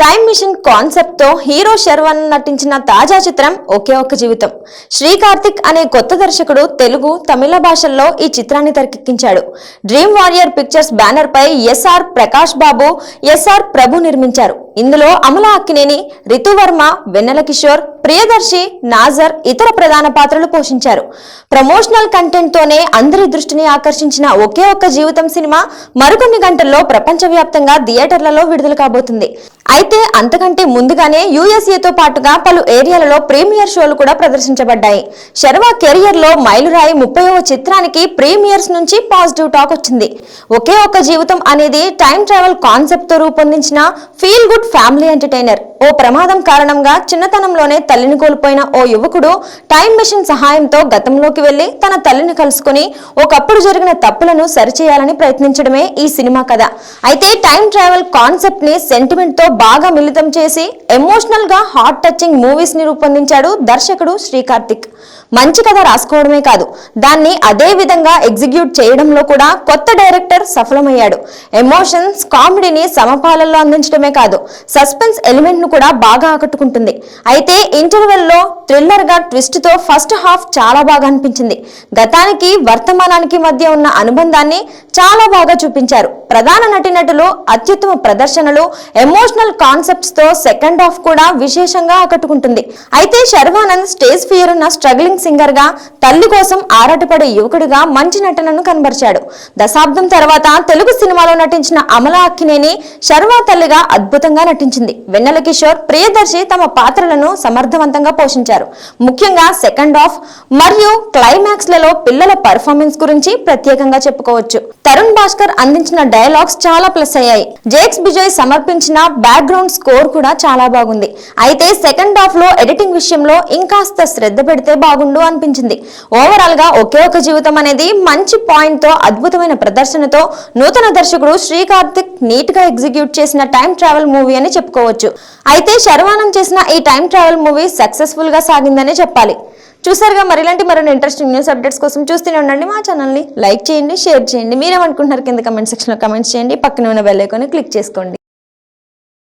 Time machine కాన్సెప్ట్తో hero Sharwan నటించిన తాజా చిత్రం ఒకే ఒక్క జీవితం. శ్రీ కార్తిక్ అనే కొత్త దర్శకుడు తెలుగు తమిళ భాషల్లో ఈ చిత్రాన్ని తెరకెక్కించాడు. డ్రీమ్ వారియర్ పిక్చర్స్ బ్యానర్ పై ఎస్ఆర్ ప్రకాష్ బాబు ఎస్ఆర్ ప్రభు నిర్మించారు. ఇందులో అమల అక్కినేని రితువర్మ వెన్నెల కిషోర్ ప్రియదర్శి నాజర్ ఇతర ప్రధాన పాత్రలు పోషించారు. ప్రమోషనల్ కంటెంట్ తోనే అందరి దృష్టిని ఆకర్షించిన ఒకే ఒక్క జీవితం సినిమా మరికొన్ని గంటల్లో ప్రపంచవ్యాప్తంగా థియేటర్లలో విడుదల కాబోతుంది. అయితే అంతకంటే ముందుగానే యూఎస్ఏతో పాటుగా పలు ఏరియాలలో ప్రీమియర్ షోలు కూడా ప్రదర్శించబడ్డాయి. శర్వా కెరియర్లో మైలురాయి ముప్పైవ చిత్రానికి ప్రీమియర్స్ నుంచి పాజిటివ్ టాక్ వచ్చింది. ఒకే ఒక్క జీవితం అనేది టైం ట్రావెల్ కాన్సెప్ట్తో రూపొందించిన ఫీల్ గుడ్ ఫ్యామిలీ ఎంటర్టైనర్. ఓ ప్రమాదం కారణంగా చిన్నతనంలోనే తల్లిని కోల్పోయిన ఓ యువకుడు టైం మెషిన్ సహాయంతో గతంలోకి వెళ్ళి తన తల్లిని కలుసుకుని ఒకప్పుడు జరిగిన తప్పులను సరిచేయాలని ప్రయత్నించడమే ఈ సినిమా కథ. అయితే టైం ట్రావెల్ కాన్సెప్ట్ని సెంటిమెంట్తో బాగా మిళితం చేసి ఎమోషనల్గా హార్ట్ టచింగ్ మూవీస్ని రూపొందించాడు దర్శకుడు శ్రీకార్తిక్. మంచి కథ రాసుకోవడమే కాదు దాన్ని అదే విధంగా ఎగ్జిక్యూట్ చేయడంలో కూడా కొత్త డైరెక్టర్ సఫలమయ్యాడు. ఎమోషన్స్ కామెడీని సమపాలల్లో అందించడమే కాదు సస్పెన్స్ ఎలిమెంట్ను కూడా బాగా ఆకట్టుకుంటుంది. అయితే ఇంటర్వెల్లో థ్రిల్లర్గా ట్విస్ట్తో ఫస్ట్ హాఫ్ చాలా బాగా అనిపించింది. గతానికి వర్తమానానికి మధ్య ఉన్న అనుబంధాన్ని చాలా బాగా చూపించారు. ప్రధాన నటినటులు అత్యుత్తమ ప్రదర్శనలు ఎమోషనల్ కాన్సెప్ట్స్తో సెకండ్ హాఫ్ కూడా విశేషంగా ఆకట్టుకుంటుంది. అయితే శర్వానంద్ స్టేజ్ ఫియర్ ఉన్న స్ట్రగ్లింగ్ సింగర్గా తల్లి కోసం ఆరాటపడే యువకుడిగా మంచి నటనను కనబరిచాడు. దశాబ్దం తర్వాత తెలుగు సినిమాలో నటించిన అమల అక్కినేని శర్వా తల్లిగా అద్భుతంగా నటించింది. వెన్నెల కిషోర్ ప్రియదర్శి తమ పాత్రలను సమర్థవంతంగా పోషించారు. ముఖ్యంగా సెకండ్ హాఫ్ మరియు క్లైమాక్స్లలో పిల్లల పర్ఫార్మెన్స్ గురించి ప్రత్యేకంగా చెప్పుకోవచ్చు. తరుణ్ భాస్కర్ అందించిన డైలాగ్స్ చాలా ప్లస్ అయ్యాయి. జేక్స్ బిజయ్ సమర్పించిన బ్యాక్గ్రౌండ్ స్కోర్ కూడా చాలా బాగుంది. అయితే సెకండ్ హాఫ్లో ఎడిటింగ్ విషయంలో ఇంకాస్త శ్రద్ధ పెడితే బాగుండు అనిపించింది. ఓవరాల్గా ఒకే ఒక జీవితం అనేది మంచి పాయింట్తో అద్భుతమైన ప్రదర్శనతో నూతన దర్శకుడు శ్రీ కార్తిక్ నీట్గా ఎగ్జిక్యూట్ చేసిన టైం ట్రావెల్ మూవీ అని చెప్పుకోవచ్చు. అయితే శర్వానం చేసిన ఈ టైం ట్రావెల్ మూవీ సక్సెస్ఫుల్గా సాగిందనే చెప్పాలి. చూసారుగా మరి ఇలాంటి మరిన్ని ఇంట్రెస్టింగ్ న్యూస్ అప్డేట్స్ కోసం చూస్తూనే ఉండండి. మా ఛానల్ని లైక్ చేయండి షేర్ చేయండి. మీరేమనుకుంటున్నారు కింద కమెంట్ సెక్షన్లో కమెంట్స్ చేయండి. పక్కన ఉన్న బెల్ క్లిక్ చేసుకోండి.